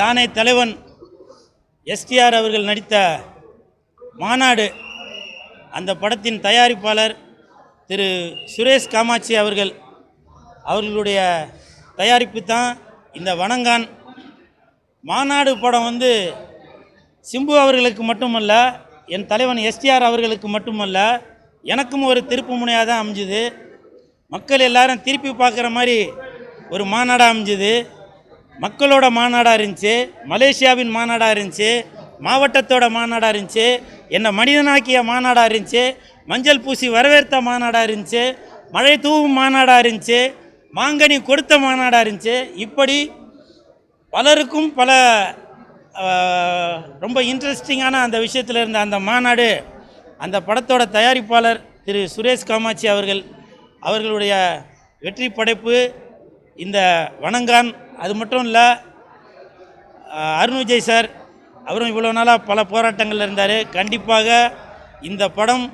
தானே தலைவன் எஸ்டிஆர் அவர்கள் நடித்த மாநாடு. அந்த படத்தின் தயாரிப்பாளர் திரு சுரேஷ் காமாட்சி அவர்கள். அவர்களுடைய தயாரிப்பு தான் இந்த வணங்கான். மாநாடு படம் வந்து சிம்பு அவர்களுக்கு மட்டுமல்ல என் தலைவன் எஸ்டிஆர் அவர்களுக்கு மட்டுமல்ல எனக்கும் ஒரு திருப்பு முனையாக தான் அமைஞ்சுது. மக்கள் எல்லாரும் திருப்பி பார்க்குற மாதிரி ஒரு மாநாடாக அமைஞ்சுது. மக்களோட மாநாடாக இருந்துச்சு மலேசியாவின் மாநாடாக இருந்துச்சு மாவட்டத்தோட மாநாடாக இருந்துச்சு என்னை மனிதனாக்கிய மாநாடாக இருந்துச்சு மஞ்சள் பூசி வரவேற்ற மாநாடாக இருந்துச்சு மழை தூவும் மாநாடாக இருந்துச்சு மாங்கனி கொடுத்த மாநாடாக இருந்துச்சு. இப்படி பலருக்கும் பல ரொம்ப இன்ட்ரெஸ்டிங்கான அந்த விஷயத்தில் இருந்த அந்த மாநாடு அந்த படத்தோட தயாரிப்பாளர் திரு சுரேஷ் காமாட்சி அவர்கள் அவர்களுடைய வெற்றி படைப்பு இந்த வணங்கான் அது மட்டும் இல்லை அருண் விஜய் சார் அவரும் இவ்வளோ நாளாக பல போராட்டங்களில் இருந்தார். கண்டிப்பாக இந்த படம்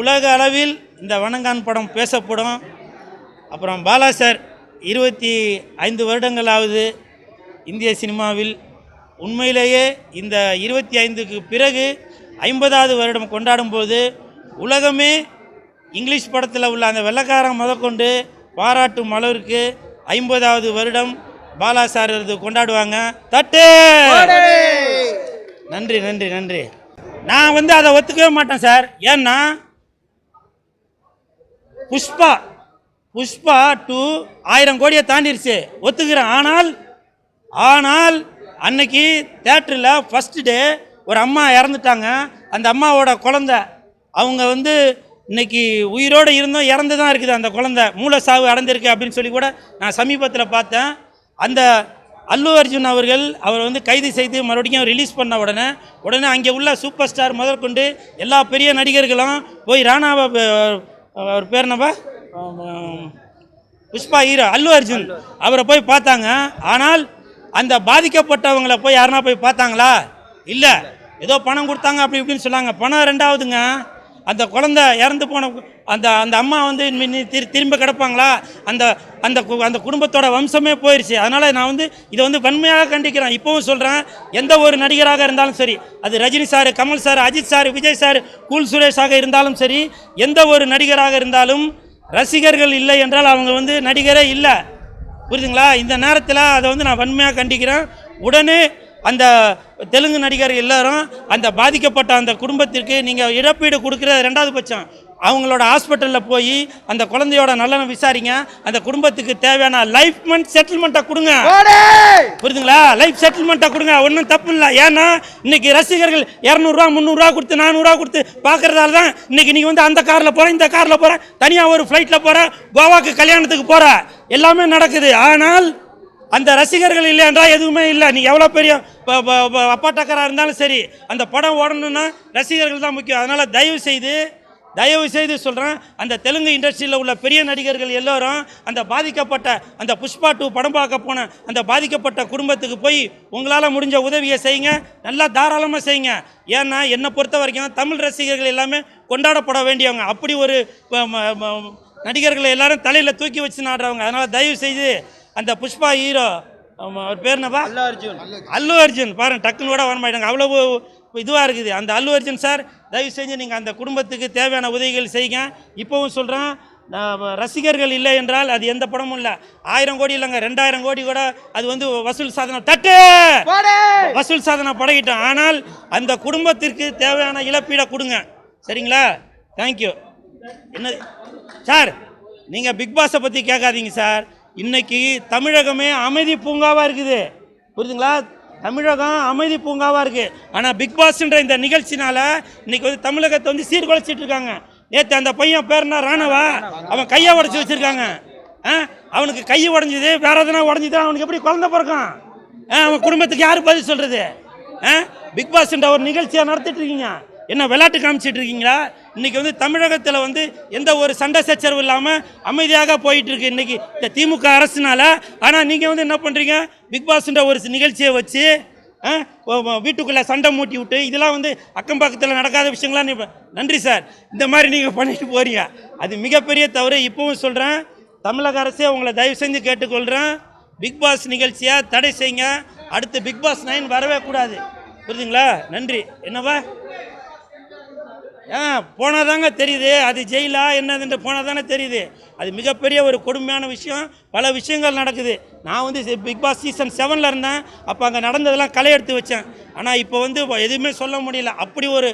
உலக அளவில் இந்த வணங்கான் படம் பேசப்படும். அப்புறம் பாலா சார் இருபத்தி ஐந்து வருடங்களாவது இந்திய சினிமாவில் உண்மையிலேயே இந்த இருபத்தி ஐந்துக்கு பிறகு ஐம்பதாவது வருடம் கொண்டாடும்போது உலகமே இங்கிலீஷ் படத்தில் உள்ள அந்த வெள்ளக்காரன் முதற்கொண்டு பாராட்டும் அளவிற்கு ஐம்பதாவது வருடம் பாலா சார் கொண்டாடுவாங்க. தட்டு! நன்றி நன்றி நன்றி. நான் வந்து அதை ஒத்துக்கவே மாட்டேன் சார். ஏன்னா புஷ்பா புஷ்பா டூ ஆயிரம் கோடியை தாண்டிருச்சு. ஒத்துக்கிறேன். ஆனால் ஆனால் அன்னைக்கு தேட்டரில் ஃபஸ்ட்டு டே ஒரு அம்மா இறந்துட்டாங்க. அந்த அம்மாவோட குழந்த அவங்க வந்து இன்னைக்கு உயிரோடு இருந்தும் இறந்து தான் இருக்குது அந்த குழந்த. மூல சாவு அடைந்திருக்கு அப்படின்னு சொல்லி கூட நான் சமீபத்தில் பார்த்தேன். அந்த அல்லு அர்ஜுன் அவர்கள் அவர் வந்து கைது செய்து மறுபடியும் ரிலீஸ் பண்ண உடனே உடனே அங்கே உள்ள சூப்பர் ஸ்டார் முதற்கொண்டு எல்லா பெரிய நடிகர்களும் போய் ராணாவை அவர் பேர் என்னப்பா புஷ்பா ஹீரோ அல்லு அர்ஜுன் அவரை போய் பார்த்தாங்க. ஆனால் அந்த பாதிக்கப்பட்டவங்களை போய் யாருனா போய் பார்த்தாங்களா? இல்லை. ஏதோ பணம் கொடுத்தாங்க அப்படி இப்படின்னு சொன்னாங்க. பணம் ரெண்டாவதுங்க. அந்த குழந்தை இறந்து போன அந்த அந்த அம்மா வந்து திரு திரும்ப கிடப்பாங்களா? அந்த அந்த கு- அந்த குடும்பத்தோட வம்சமே போயிடுச்சு அதனால் நான் வந்து இதை வந்து வன்மையாக கண்டிக்கிறேன். இப்போவும் சொல்கிறேன் எந்த ஒரு நடிகராக இருந்தாலும் சரி அது Rajini sir Kamal sir Ajith sir Vijay sir cool சுரேஷாக இருந்தாலும் சரி எந்த ஒரு நடிகராக இருந்தாலும் ரசிகர்கள் இல்லை என்றால் அவங்க வந்து நடிகரே இல்லை. புரியுதுங்களா? இந்த நேரத்தில் அதை வந்து நான் வன்மையாக கண்டிக்கிறேன். உடனே அந்த தெலுங்கு நடிகர் எல்லாரும் அந்த பாதிக்கப்பட்ட அந்த குடும்பத்திற்கு நீங்கள் இழப்பீடு கொடுக்குறது ரெண்டாவது பட்சம். அவங்களோட ஹாஸ்பிட்டலில் போய் அந்த குழந்தையோட நலனை விசாரிங்க. அந்த குடும்பத்துக்கு தேவையான லைஃப் மந்த் செட்டில்மெண்ட்டை கொடுங்க. புரியுதுங்களா? லைஃப் செட்டில்மெண்ட்டை கொடுங்க. ஒன்றும் தப்பு இல்லை. ஏன்னா இன்னைக்கு ரசிகர்கள் இரநூறுவா முந்நூறுரூவா கொடுத்து நானூறுரூவா கொடுத்து பார்க்கறதால தான் இன்னைக்கு நீங்கள் வந்து அந்த காரில் போகிறேன் இந்த காரில் போகிறேன் தனியாக ஒரு ஃப்ளைட்டில் போகிறேன் கோவாக்கு கல்யாணத்துக்கு போகிற எல்லாமே நடக்குது. ஆனால் அந்த ரசிகர்கள் இல்லை என்றால் எதுவுமே இல்லை. நீ எவ்வளோ பெரிய ப- ப- அப்பாட்டக்கராக இருந்தாலும் சரி அந்த படம் ஓடணும்னா ரசிகர்கள் தான் முக்கியம். அதனால் தயவு செய்து தயவு செய்து சொல்கிறேன் அந்த தெலுங்கு இண்டஸ்ட்ரியில் உள்ள பெரிய நடிகர்கள் எல்லோரும் அந்த பாதிக்கப்பட்ட அந்த புஷ்பா டூ படம் பார்க்க போன அந்த பாதிக்கப்பட்ட குடும்பத்துக்கு போய் உங்களால் முடிஞ்ச உதவியை செய்யுங்க. நல்லா தாராளமாக செய்யுங்க. ஏன்னா என்னை பொறுத்த வரைக்கும் தமிழ் ரசிகர்கள் எல்லாமே கொண்டாடப்பட வேண்டியவங்க. அப்படி ஒரு நடிகர்களை எல்லாரும் தலையில் தூக்கி வச்சு நாடுறவங்க. அதனால் தயவு செய்து அந்த புஷ்பா ஹீரோ அவர் பேர் என்னப்பா? அல்லு அர்ஜுன். அல்லு அர்ஜுன். பாருங்க டக்குன்னு கூட வர மாட்டாங்க. அவ்வளவு இதுவாக இருக்குது. அந்த அல்லு அர்ஜுன் சார் தயவு செஞ்சு நீங்கள் அந்த குடும்பத்துக்கு தேவையான உதவிகள் செய்யுங்க. இப்போவும் சொல்கிறேன் ரசிகர்கள் இல்லை என்றால் அது எந்த படமும் இல்லை. ஆயிரம் கோடி இல்லைங்க ரெண்டாயிரம் கோடி கூட அது வந்து வசூல் சாதனை தட்டு! வசூல் சாதனை பழகிட்டோம். ஆனால் அந்த குடும்பத்திற்கு தேவையான இழப்பீடை கொடுங்க. சரிங்களா? தேங்க்யூ என்ன சார் நீங்கள் பிக் பாஸை பற்றி கேட்காதீங்க சார். இன்னைக்கு தமிழகமே அமைதி பூங்காவாக இருக்குது. புரியுதுங்களா? தமிழகம் அமைதி பூங்காவாக இருக்குது ஆனால் பிக் பாஸ்ன்ற இந்த நிகழ்ச்சினால இன்னைக்கு வந்து தமிழகத்தை வந்து சீர்குலைச்சிட்டு இருக்காங்க. நேற்று அந்த பையன் பேர் என்ன? ராணவா. அவன் கையை உடச்சி வச்சுருக்காங்க. ஆ? அவனுக்கு கை உடஞ்சிது வேற எதனா உடஞ்சிது? அவனுக்கு எப்படி குழந்தை பிறக்கும்? ஆ, அவன் குடும்பத்துக்கு யார் பதில் சொல்கிறது ஆ? பிக் பாஸ்ன்ற ஒரு நிகழ்ச்சியாக நடத்திட்டு இருக்கீங்க. என்ன விளையாட்டு காமிச்சிட்டு இருக்கீங்களா? இன்றைக்கி வந்து தமிழகத்தில் வந்து எந்த ஒரு சண்டை சச்சரவு இல்லாமல் அமைதியாக போயிட்டுருக்கு இன்றைக்கி இந்த திமுக அரசுனால். ஆனால் நீங்கள் வந்து என்ன பண்ணுறீங்க பிக் பாஸ்ன்ற ஒரு நிகழ்ச்சியை வச்சு வீட்டுக்குள்ளே சண்டை மூட்டி விட்டு இதெல்லாம் வந்து அக்கம் பக்கத்தில் நடக்காத விஷயங்களாம் நீ நன்றி சார். இந்த மாதிரி நீங்கள் பண்ணிட்டு போகிறீங்க அது மிகப்பெரிய தவறு. இப்போவும் சொல்கிறேன் தமிழக அரசே உங்களை தயவு செஞ்சு கேட்டுக்கொள்கிறேன் பிக் பாஸ் நிகழ்ச்சியை தடை செய்யுங்க. அடுத்து பிக் பாஸ் நைன் வரவே கூடாது. புரியுதுங்களா நன்றி. என்னவா? ஏன் போனால் தாங்க தெரியுது. அது ஜெயிலா என்னதுன்ட்டு போனால் தானே தெரியுது. அது மிகப்பெரிய ஒரு கொடுமையான விஷயம். பல விஷயங்கள் நடக்குது. நான் வந்து பிக் பாஸ் சீசன் செவனில் இருந்தேன். அப்போ அங்கே நடந்ததெல்லாம் களை எடுத்து வச்சேன். ஆனால் இப்போ வந்து எதுவுமே சொல்ல முடியல. அப்படி ஒரு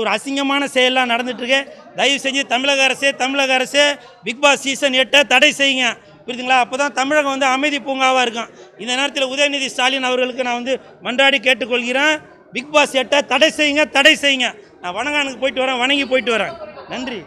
ஒரு அசிங்கமான செயலெலாம் நடந்துட்டுருக்கு. தயவு செஞ்சு தமிழக அரசே தமிழக அரசே பிக் பாஸ் சீசன் எட்டை தடை செய்யுங்க. புரியுதுங்களா? அப்போ தான் தமிழகம் வந்து அமைதி பூங்காவாக இருக்கும். இந்த நேரத்தில் உதயநிதி ஸ்டாலின் அவர்களுக்கு நான் வந்து மன்றாடி கேட்டுக்கொள்கிறேன். பிக் பாஸ் எட்டை தடை செய்யுங்க தடை செய்யுங்க. நான் வணங்கானுக்கு போயிட்டு வரேன் வணங்கி போயிட்டு வரேன். நன்றி.